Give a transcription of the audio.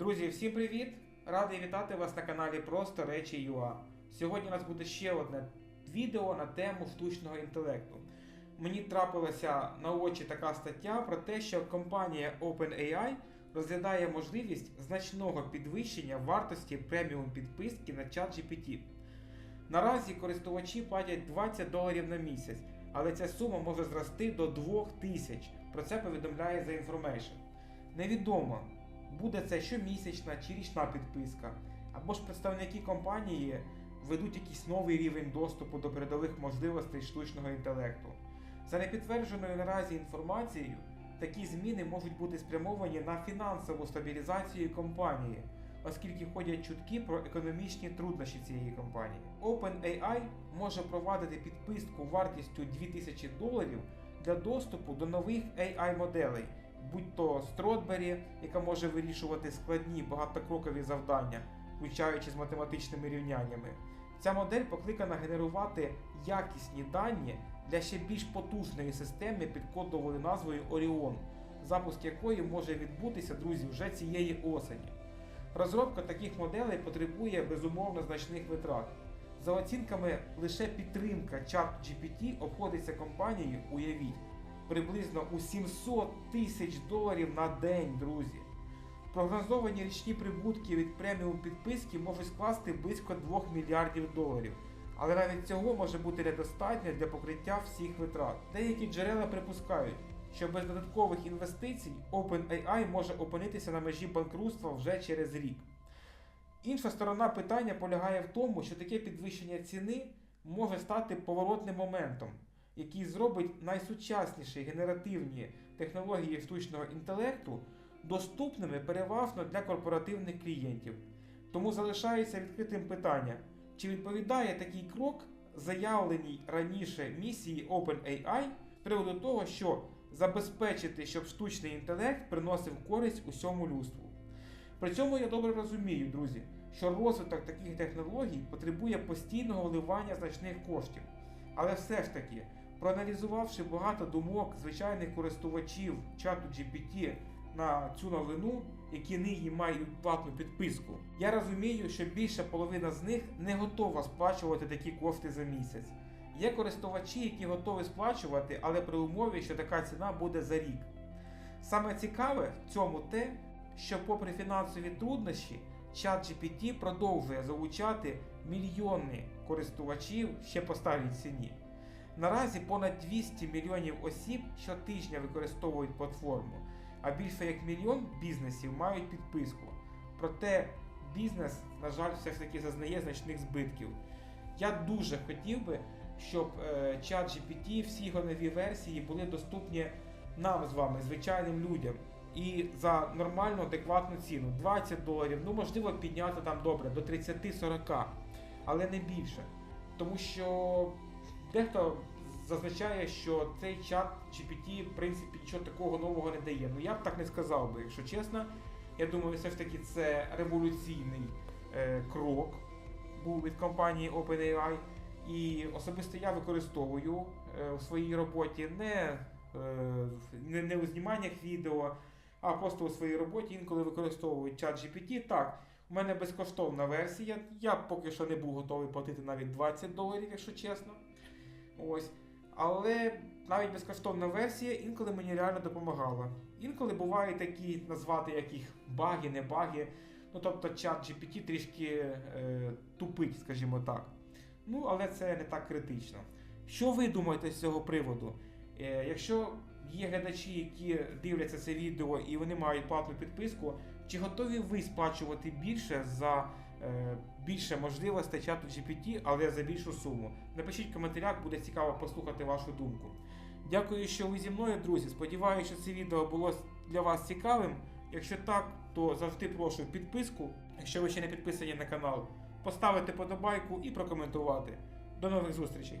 Друзі, всім привіт! Радий вітати вас на каналі Просто Речі ЮА. Сьогодні у нас буде ще одне відео на тему штучного інтелекту. Мені трапилася на очі така стаття про те, що компанія OpenAI розглядає можливість значного підвищення вартості преміум підписки на ChatGPT. Наразі користувачі платять 20 доларів на місяць, але ця сума може зрости до 2000. Про це повідомляє The Information. Невідомо, буде це щомісячна чи річна підписка, або ж представники компанії ведуть якийсь новий рівень доступу до передових можливостей штучного інтелекту. За непідтвердженою наразі інформацією, такі зміни можуть бути спрямовані на фінансову стабілізацію компанії, оскільки ходять чутки про економічні труднощі цієї компанії. OpenAI може провадити підписку вартістю 2000 доларів для доступу до нових AI-моделей, будь то Strawberry, яка може вирішувати складні багатокрокові завдання, включаючи з математичними рівняннями. Ця модель покликана генерувати якісні дані для ще більш потужної системи під кодовою назвою Orion, запуск якої може відбутися, друзі, вже цієї осені. Розробка таких моделей потребує безумовно значних витрат. За оцінками, лише підтримка чат GPT обходиться компанії, уявіть, приблизно у 700 тисяч доларів на день, друзі. Прогнозовані річні прибутки від преміум підписки можуть скласти близько 2 мільярдів доларів. Але навіть цього може бути недостатньо для покриття всіх витрат. Деякі джерела припускають, що без додаткових інвестицій OpenAI може опинитися на межі банкрутства вже через рік. Інша сторона питання полягає в тому, що таке підвищення ціни може стати поворотним моментом, який зробить найсучасніші генеративні технології штучного інтелекту доступними переважно для корпоративних клієнтів. Тому залишається відкритим питання, чи відповідає такий крок заявленій раніше місії OpenAI з приводу того, що забезпечити, щоб штучний інтелект приносив користь усьому людству. При цьому я добре розумію, друзі, що розвиток таких технологій потребує постійного вливання значних коштів. Але все ж таки, проаналізувавши багато думок звичайних користувачів чату GPT на цю новину, які нині мають платну підписку, я розумію, що більша половина з них не готова сплачувати такі кошти за місяць. Є користувачі, які готові сплачувати, але при умові, що така ціна буде за рік. Саме цікаве в цьому те, що, попри фінансові труднощі, ChatGPT продовжує залучати мільйони користувачів ще по старій ціні. Наразі понад 200 мільйонів осіб щотижня використовують платформу, а більше як мільйон бізнесів мають підписку. Проте бізнес, на жаль, все ж таки зазнає значних збитків. Я дуже хотів би, щоб е, ChatGPT, всі його нові версії були доступні нам з вами, звичайним людям. І за нормальну адекватну ціну 20 доларів, ну можливо підняти там добре до 30-40, але не більше. Тому що дехто зазначає, що цей чат GPT в принципі нічого такого нового не дає. Ну я б так не сказав би, якщо чесно. Я думаю, все ж таки це революційний е, крок був від компанії OpenAI. І особисто я використовую е, в своїй роботі не, е, не, не у зніманнях відео, а просто у своїй роботі інколи використовую чат GPT. Так, у мене безкоштовна версія. Я поки що не був готовий платити навіть 20 доларів, якщо чесно. Ось. Але навіть безкоштовна версія інколи мені реально допомагала. Інколи бувають такі назвати як баги, не баги. Ну тобто чат GPT трішки е, тупить, скажімо так. Ну, але це не так критично. Що ви думаєте з цього приводу? Е, якщо є глядачі, які дивляться це відео і вони мають платну підписку, чи готові ви сплачувати більше за більше можливостей чату GPT, але за більшу суму? Напишіть в коментарях, буде цікаво послухати вашу думку. Дякую, що ви зі мною, друзі. Сподіваюся, що це відео було для вас цікавим. Якщо так, то завжди прошу підписку. Якщо ви ще не підписані на канал, поставити подобайку і прокоментувати. До нових зустрічей!